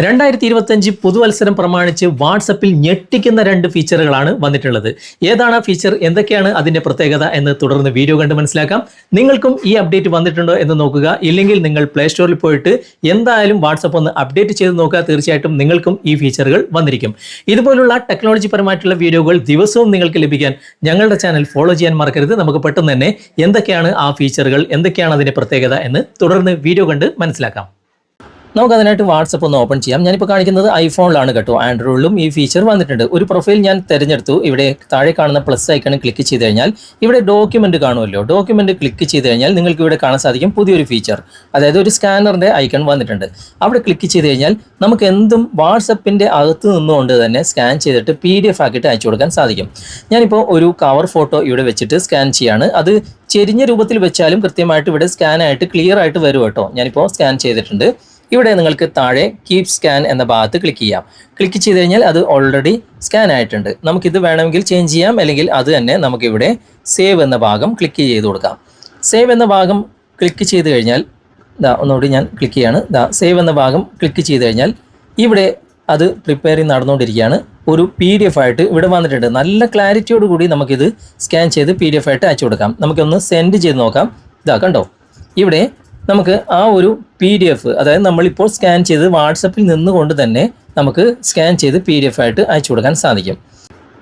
രണ്ടായിരത്തി ഇരുപത്തഞ്ച് പുതുവത്സരം പ്രമാണിച്ച് വാട്സപ്പിൽ ഞെട്ടിക്കുന്ന രണ്ട് ഫീച്ചറുകളാണ് വന്നിട്ടുള്ളത്. ഏതാണ് ആ ഫീച്ചർ? എന്തൊക്കെയാണ് അതിന്റെ പ്രത്യേകത എന്ന് തുടർന്ന് വീഡിയോ കണ്ട് മനസ്സിലാക്കാം. നിങ്ങൾക്കും ഈ അപ്ഡേറ്റ് വന്നിട്ടുണ്ടോ എന്ന് നോക്കുക. ഇല്ലെങ്കിൽ നിങ്ങൾ പ്ലേ സ്റ്റോറിൽ പോയിട്ട് എന്തായാലും വാട്സപ്പ് ഒന്ന് അപ്ഡേറ്റ് ചെയ്ത് നോക്കുക. തീർച്ചയായിട്ടും നിങ്ങൾക്കും ഈ ഫീച്ചറുകൾ വന്നിരിക്കും. ഇതുപോലുള്ള ടെക്നോളജി പരമായിട്ടുള്ള വീഡിയോകൾ ദിവസവും നിങ്ങൾക്ക് ലഭിക്കാൻ ഞങ്ങളുടെ ചാനൽ ഫോളോ ചെയ്യാൻ മറക്കരുത്. നമുക്ക് പെട്ടെന്ന് തന്നെ എന്തൊക്കെയാണ് ആ ഫീച്ചറുകൾ എന്തൊക്കെയാണ് അതിന്റെ പ്രത്യേകത എന്ന് തുടർന്ന് വീഡിയോ കണ്ട് മനസ്സിലാക്കാം. നമുക്ക് അതിനായിട്ട് വാട്സപ്പ് ഒന്ന് ഓപ്പൺ ചെയ്യാം. ഞാനിപ്പോൾ കാണിക്കുന്നത് ഐഫോണിലാണ് കേട്ടോ. ആൻഡ്രോയിഡിലും ഈ ഫീച്ചർ വന്നിട്ടുണ്ട്. ഒരു പ്രൊഫൈൽ ഞാൻ തിരഞ്ഞെടുത്തു. ഇവിടെ താഴെ കാണുന്ന പ്ലസ് ഐക്കൺ ക്ലിക്ക് ചെയ്ത് കഴിഞ്ഞാൽ ഇവിടെ ഡോക്യുമെന്റ് കാണുമല്ലോ. ഡോക്യുമെന്റ് ക്ലിക്ക് ചെയ്ത് കഴിഞ്ഞാൽ നിങ്ങൾക്ക് ഇവിടെ കാണാൻ സാധിക്കും പുതിയൊരു ഫീച്ചർ അതായത് ഒരു സ്കാനറിന്റെ ഐക്കൺ വന്നിട്ടുണ്ട്. അവിടെ ക്ലിക്ക് ചെയ്ത് കഴിഞ്ഞാൽ നമുക്ക് എന്തും വാട്സപ്പിന്റെ അകത്ത് നിന്നുകൊണ്ട് തന്നെ സ്കാൻ ചെയ്തിട്ട് പി ഡി എഫ് ആക്കിയിട്ട് അയച്ചു കൊടുക്കാൻ സാധിക്കും. ഞാനിപ്പോൾ ഒരു കവർ ഫോട്ടോ ഇവിടെ വെച്ചിട്ട് സ്കാൻ ചെയ്യാണ്. അത് ചെരിഞ്ഞ രൂപത്തിൽ വെച്ചാലും കൃത്യമായിട്ട് ഇവിടെ സ്കാനായിട്ട് ക്ലിയർ ആയിട്ട് വരും കേട്ടോ. ഞാനിപ്പോൾ സ്കാൻ ചെയ്തിട്ടുണ്ട്. ഇവിടെ നിങ്ങൾക്ക് താഴെ കീപ് സ്കാൻ എന്ന ഭാഗത്ത് ക്ലിക്ക് ചെയ്യാം. ക്ലിക്ക് ചെയ്ത് കഴിഞ്ഞാൽ അത് ഓൾറെഡി സ്കാൻ ആയിട്ടുണ്ട്. നമുക്കിത് വേണമെങ്കിൽ ചേഞ്ച് ചെയ്യാം. അല്ലെങ്കിൽ അത് തന്നെ നമുക്കിവിടെ സേവ് എന്ന ഭാഗം ക്ലിക്ക് ചെയ്ത് കൊടുക്കാം. സേവ് എന്ന ഭാഗം ക്ലിക്ക് ചെയ്ത് കഴിഞ്ഞാൽ ദാ ഒന്നുകൂടി ഞാൻ ക്ലിക്ക് ചെയ്യാണ്. ദാ സേവ് എന്ന ഭാഗം ക്ലിക്ക് ചെയ്ത് കഴിഞ്ഞാൽ ഇവിടെ അത് പ്രിപ്പയർ ചെയ്ത് നടന്നുകൊണ്ടിരിക്കുകയാണ്. ഒരു പി ഡി എഫ് ആയിട്ട് ഇവിടെ വന്നിട്ടുണ്ട്. നല്ല ക്ലാരിറ്റിയോട് കൂടി നമുക്കിത് സ്കാൻ ചെയ്ത് പി ഡി എഫ് ആയിട്ട് അയച്ചു കൊടുക്കാം. നമുക്കൊന്ന് സെൻഡ് ചെയ്ത് നോക്കാം. ഇതാ കണ്ടോ? ഇവിടെ നമുക്ക് ആ ഒരു പി ഡി എഫ് അതായത് നമ്മളിപ്പോൾ സ്കാൻ ചെയ്ത് വാട്സപ്പിൽ നിന്നുകൊണ്ട് തന്നെ നമുക്ക് സ്കാൻ ചെയ്ത് പി ഡി എഫ് ആയിട്ട് അയച്ചു കൊടുക്കാൻ സാധിക്കും.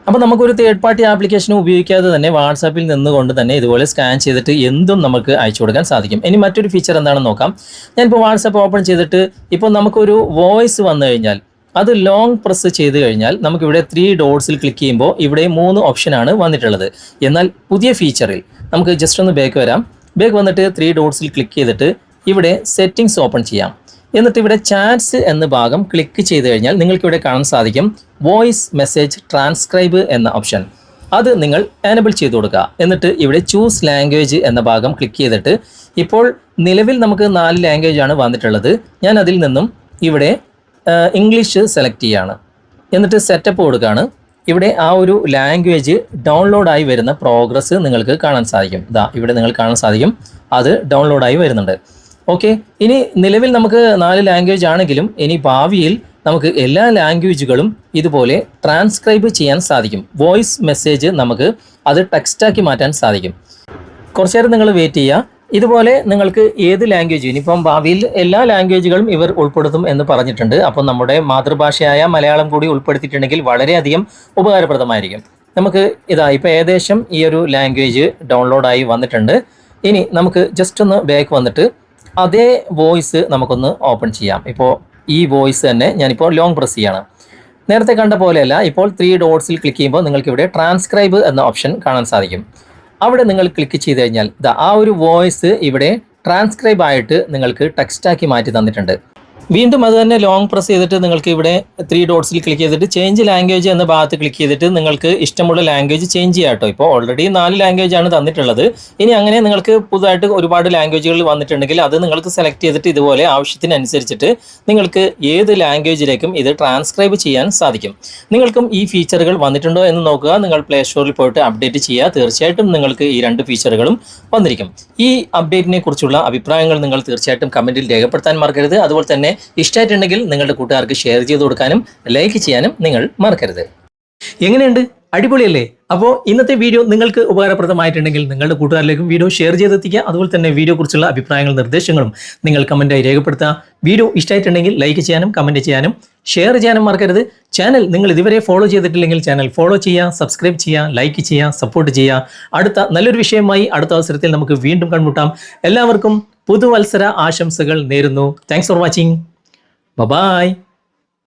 അപ്പോൾ നമുക്കൊരു തേർഡ് പാർട്ടി ആപ്ലിക്കേഷൻ ഉപയോഗിക്കാതെ തന്നെ വാട്സാപ്പിൽ നിന്നുകൊണ്ട് തന്നെ ഇതുപോലെ സ്കാൻ ചെയ്തിട്ട് എന്തും നമുക്ക് അയച്ചു കൊടുക്കാൻ സാധിക്കും. ഇനി മറ്റൊരു ഫീച്ചർ എന്താണെന്ന് നോക്കാം. ഞാനിപ്പോൾ വാട്സാപ്പ് ഓപ്പൺ ചെയ്തിട്ട് ഇപ്പോൾ നമുക്കൊരു വോയിസ് വന്നു കഴിഞ്ഞാൽ അത് ലോങ് പ്രസ് ചെയ്ത് കഴിഞ്ഞാൽ നമുക്കിവിടെ ത്രീ ഡോട്ട്സിൽ ക്ലിക്ക് ചെയ്യുമ്പോൾ ഇവിടെ മൂന്ന് ഓപ്ഷനാണ് വന്നിട്ടുള്ളത്. എന്നാൽ പുതിയ ഫീച്ചറിൽ നമുക്ക് ജസ്റ്റ് ഒന്ന് ബാക്ക് വരാം. ബാക്ക് വന്നിട്ട് ത്രീ ഡോട്ട്സിൽ ക്ലിക്ക് ചെയ്തിട്ട് ഇവിടെ സെറ്റിംഗ്സ് ഓപ്പൺ ചെയ്യാം. എന്നിട്ട് ഇവിടെ ചാറ്റ്സ് എന്ന ഭാഗം ക്ലിക്ക് ചെയ്ത് കഴിഞ്ഞാൽ നിങ്ങൾക്ക് ഇവിടെ കാണാൻ സാധിക്കും വോയിസ് മെസ്സേജ് ട്രാൻസ്ക്രൈബ് എന്ന ഓപ്ഷൻ അത് നിങ്ങൾ എനബിൾ ചെയ്ത് കൊടുക്കുക. എന്നിട്ട് ഇവിടെ ചൂസ് ലാംഗ്വേജ് എന്ന ഭാഗം ക്ലിക്ക് ചെയ്തിട്ട് ഇപ്പോൾ നിലവിൽ നമുക്ക് നാല് ലാംഗ്വേജ് ആണ് വന്നിട്ടുള്ളത്. ഞാൻ അതിൽ നിന്നും ഇവിടെ ഇംഗ്ലീഷ് സെലക്ട് ചെയ്യാണ്. എന്നിട്ട് സെറ്റപ്പ് കൊടുക്കുകയാണ്. ഇവിടെ ആ ഒരു ലാംഗ്വേജ് ഡൗൺലോഡായി വരുന്ന പ്രോഗ്രസ് നിങ്ങൾക്ക് കാണാൻ സാധിക്കും. ഇതാ ഇവിടെ നിങ്ങൾ കാണാൻ സാധിക്കും. അത് ഡൗൺലോഡായി വരുന്നുണ്ട്. ഓക്കെ ഇനി നിലവിൽ നമുക്ക് നാല് ലാംഗ്വേജ് ആണെങ്കിലും ഇനി ഭാവിയിൽ നമുക്ക് എല്ലാ ലാംഗ്വേജുകളും ഇതുപോലെ ട്രാൻസ്ക്രൈബ് ചെയ്യാൻ സാധിക്കും. വോയിസ് മെസ്സേജ് നമുക്ക് അത് ടെക്സ്റ്റാക്കി മാറ്റാൻ സാധിക്കും. കുറച്ചേരം നിങ്ങൾ വെയിറ്റ് ചെയ്യുക. ഇതുപോലെ നിങ്ങൾക്ക് ഏത് ലാംഗ്വേജ് ഇനിയിപ്പം ഭാവിയിൽ എല്ലാ ലാംഗ്വേജുകളും ഇവർ ഉൾപ്പെടുത്തും എന്ന് പറഞ്ഞിട്ടുണ്ട്. അപ്പം നമ്മുടെ മാതൃഭാഷയായ മലയാളം കൂടി ഉൾപ്പെടുത്തിയിട്ടുണ്ടെങ്കിൽ വളരെയധികം ഉപകാരപ്രദമായിരിക്കും. നമുക്ക് ഇതാ ഇപ്പോൾ ഏകദേശം ഈ ഒരു ലാംഗ്വേജ് ഡൗൺലോഡായി വന്നിട്ടുണ്ട്. ഇനി നമുക്ക് ജസ്റ്റ് ഒന്ന് ബാക്ക് വന്നിട്ട് അതേ വോയിസ് നമുക്കൊന്ന് ഓപ്പൺ ചെയ്യാം. ഇപ്പോൾ ഈ വോയിസ് തന്നെ ഞാനിപ്പോൾ ലോങ് പ്രസ് ചെയ്യാണ്. നേരത്തെ കണ്ട പോലെയല്ല ഇപ്പോൾ ത്രീ ഡോട്ട്സിൽ ക്ലിക്ക് ചെയ്യുമ്പോൾ നിങ്ങൾക്ക് ഇവിടെ ട്രാൻസ്ക്രൈബ് എന്ന ഓപ്ഷൻ കാണാൻ സാധിക്കും. അവിടെ നിങ്ങൾ ക്ലിക്ക് ചെയ്ത് കഴിഞ്ഞാൽ ആ ഒരു വോയിസ് ഇവിടെ ട്രാൻസ്ക്രൈബ് ആയിട്ട് നിങ്ങൾക്ക് ടെക്സ്റ്റാക്കി മാറ്റി തന്നിട്ടുണ്ട്. വീണ്ടും അത് തന്നെ ലോങ് പ്രസ് ചെയ്തിട്ട് നിങ്ങൾക്ക് ഇവിടെ ത്രീ ഡോട്ട്സിൽ ക്ലിക്ക് ചെയ്തിട്ട് ചേഞ്ച് ലാംഗ്വേജ് എന്ന ഭാഗത്ത് ക്ലിക്ക് ചെയ്തിട്ട് നിങ്ങൾക്ക് ഇഷ്ടമുള്ള ലാംഗ്വേജ് ചേഞ്ച് ചെയ്യാം കേട്ടോ ഇപ്പോൾ ഓൾറെഡി നാല് ലാംഗ്വേജ് ആണ് തന്നിട്ടുള്ളത്. ഇനി അങ്ങനെ നിങ്ങൾക്ക് പുതുതായിട്ട് ഒരുപാട് ലാംഗ്വേജുകൾ വന്നിട്ടുണ്ടെങ്കിൽ അത് നിങ്ങൾക്ക് സെലക്ട് ചെയ്തിട്ട് ഇതുപോലെ ആവശ്യത്തിനനുസരിച്ചിട്ട് നിങ്ങൾക്ക് ഏത് ലാംഗ്വേജിലേക്കും ഇത് ട്രാൻസ്ക്രൈബ് ചെയ്യാൻ സാധിക്കും. നിങ്ങൾക്കും ഈ ഫീച്ചറുകൾ വന്നിട്ടുണ്ടോ എന്ന് നോക്കുക. നിങ്ങൾ പ്ലേ സ്റ്റോറിൽ പോയിട്ട് അപ്ഡേറ്റ് ചെയ്യുക. തീർച്ചയായിട്ടും നിങ്ങൾക്ക് ഈ രണ്ട് ഫീച്ചറുകളും വന്നിരിക്കും. ഈ അപ്ഡേറ്റിനെ കുറിച്ചുള്ള അഭിപ്രായങ്ങൾ നിങ്ങൾ തീർച്ചയായിട്ടും കമന്റിൽ രേഖപ്പെടുത്താൻ മറക്കരുത്. അതുപോലെ തന്നെ ഇഷ്ടമായിട്ടുണ്ടെങ്കിൽ നിങ്ങളുടെ കൂട്ടുകാർക്ക് ഷെയർ ചെയ്ത് കൊടുക്കാനും ലൈക്ക് ചെയ്യാനും നിങ്ങൾ മറക്കരുത്. എങ്ങനെയുണ്ട്? അടിപൊളിയല്ലേ? അപ്പോൾ ഇന്നത്തെ വീഡിയോ നിങ്ങൾക്ക് ഉപകാരപ്രദമായിട്ടുണ്ടെങ്കിൽ നിങ്ങളുടെ കൂട്ടുകാരിലേക്കും വീഡിയോ ഷെയർ ചെയ്തെത്തിക്കുക. അതുപോലെ തന്നെ വീഡിയോ കുറിച്ചുള്ള അഭിപ്രായങ്ങളും നിർദ്ദേശങ്ങളും നിങ്ങൾ കമന്റായി രേഖപ്പെടുത്തുക. വീഡിയോ ഇഷ്ടമായിട്ടുണ്ടെങ്കിൽ ലൈക്ക് ചെയ്യാനും കമന്റ് ചെയ്യാനും ഷെയർ ചെയ്യാനും മറക്കരുത്. ചാനൽ നിങ്ങൾ ഇതുവരെ ഫോളോ ചെയ്തിട്ടില്ലെങ്കിൽ ചാനൽ ഫോളോ ചെയ്യുക സബ്സ്ക്രൈബ് ചെയ്യുക ലൈക്ക് ചെയ്യുക സപ്പോർട്ട് ചെയ്യുക. അടുത്ത നല്ലൊരു വിഷയമായി അടുത്ത അവസരത്തിൽ നമുക്ക് വീണ്ടും കൺമുട്ടാം എല്ലാവർക്കും പുതുവത്സര ആശംസകൾ നേരുന്നു. Thanks for watching bye